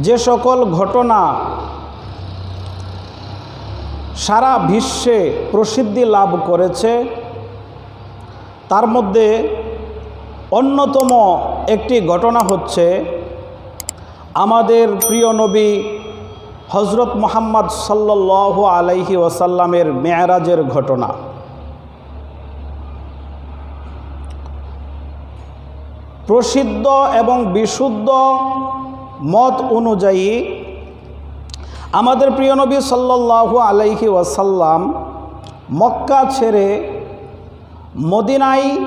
যে সকল ঘটনা সারা বিশ্বে প্রসিদ্ধি লাভ করেছে, তার মধ্যে অন্যতম একটি ঘটনা হচ্ছে আমাদের প্রিয় নবী হজরত মোহাম্মদ সাল্লাহ আলাইহি ওয়াসাল্লামের মেয়ারাজের ঘটনা। প্রসিদ্ধ এবং বিশুদ্ধ মত অনুযায়ী আমাদের প্রিয় নবী সাল্লাল্লাহু আলাইহি ওয়াসাল্লাম মক্কা ছেড়ে মদিনায়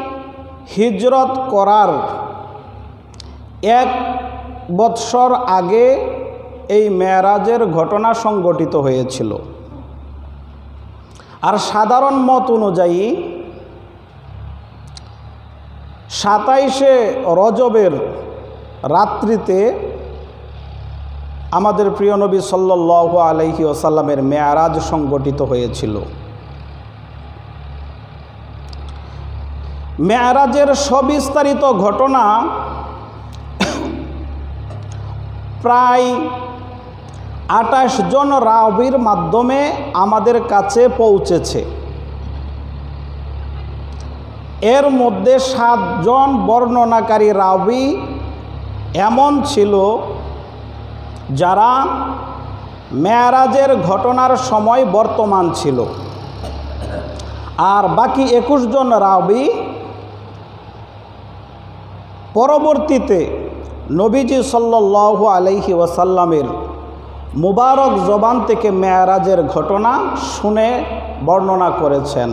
হিজরত করার এক বৎসর আগে এই মেয়ারাজের ঘটনা সংগঠিত হয়েছিল। আর সাধারণ মত অনুযায়ী সাতাইশে রজবের রাত্রিতে আমাদের প্রিয় নবী সাল্লাহ আলহি ওসাল্লামের মেয়ারাজ সংগঠিত হয়েছিল। মেয়ারাজের সবিস্তারিত ঘটনা প্রায় আটাশ জন রাবির মাধ্যমে আমাদের কাছে পৌঁছেছে। এর মধ্যে সাতজন বর্ণনাকারী রাবি এমন ছিল যারা মেয়ারাজের ঘটনার সময় বর্তমান ছিল। আর বাকি একুশ জন রাবি পরবর্তীতে নবীজি সাল্লু আলহি ওয়াসাল্লামের মুবারক জবান থেকে মেয়ারাজের ঘটনা শুনে বর্ণনা করেছেন।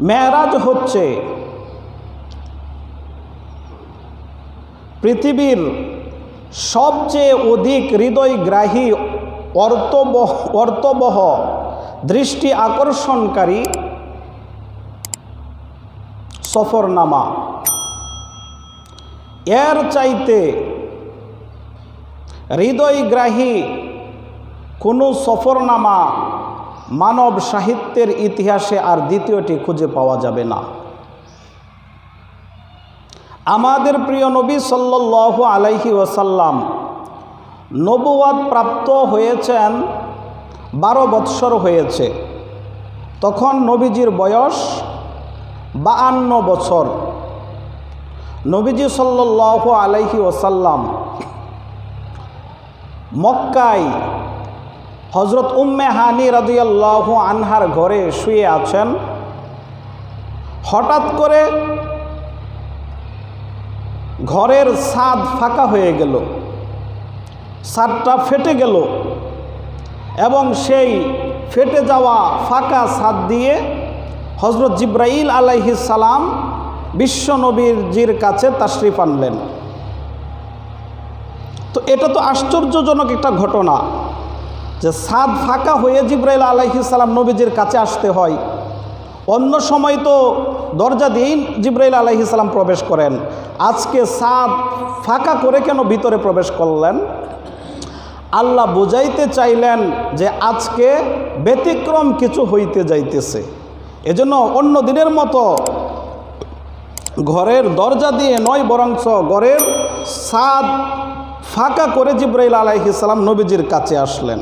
মেয়ারাজ হচ্ছে পৃথিবীর সবচেয়ে অধিক হৃদয়গ্রাহী অর্থবহ অর্থবহ দৃষ্টি আকর্ষণকারী সফরনামা। এর চাইতে হৃদয়গ্রাহী কোনো সফরনামা মানব সাহিত্যের ইতিহাসে আর দ্বিতীয়টি খুঁজে পাওয়া যাবে না। আমাদের প্রিয় নবী সাল্লাহ আলাইহি ওসাল্লাম নবুয়াদ প্রাপ্ত হয়েছেন বারো বৎসর হয়েছে। তখন নবীজির বয়স বায়ান্ন বছর। নবীজি সাল্লাহ আলাইহি ওসাল্লাম মক্কায় হজরত উম্মে হানি রাদিয়াল্লাহু আনহার ঘরে শুয়ে আছেন। হঠাৎ করে ঘরের ছাদ ফাঁকা হয়ে গেল। ছাদটা ফেটে গেল এবং সেই ফেটে যাওয়া ফাঁকা ছাদ দিয়ে হজরত জিব্রাইল আলাইহিস সালাম বিশ্ব নবীরজির কাছে তাশরিফ আনলেন। তো এটা তো আশ্চর্যজনক একটা ঘটনা যে সাদ ফাঁকা হয়ে জিব্রাইল আলাইহি সালাম নবীজির কাছে আসতে হয়। অন্য সময় তো দরজা দিয়েই জিব্রাইল আলাইহি সালাম প্রবেশ করেন। আজকে সাদ ফাঁকা করে কেন ভিতরে প্রবেশ করলেন? আল্লাহ বুঝাইতে চাইলেন যে আজকে ব্যতিক্রম কিছু হইতে যাইতেছে। এজন্য অন্য দিনের মতো ঘরের দরজা দিয়ে নয়, বরঞ্চ ঘরের সাদ ফাঁকা করে জিব্রাইল আলাইহিসাল্লাম নবীজির কাছে আসলেন।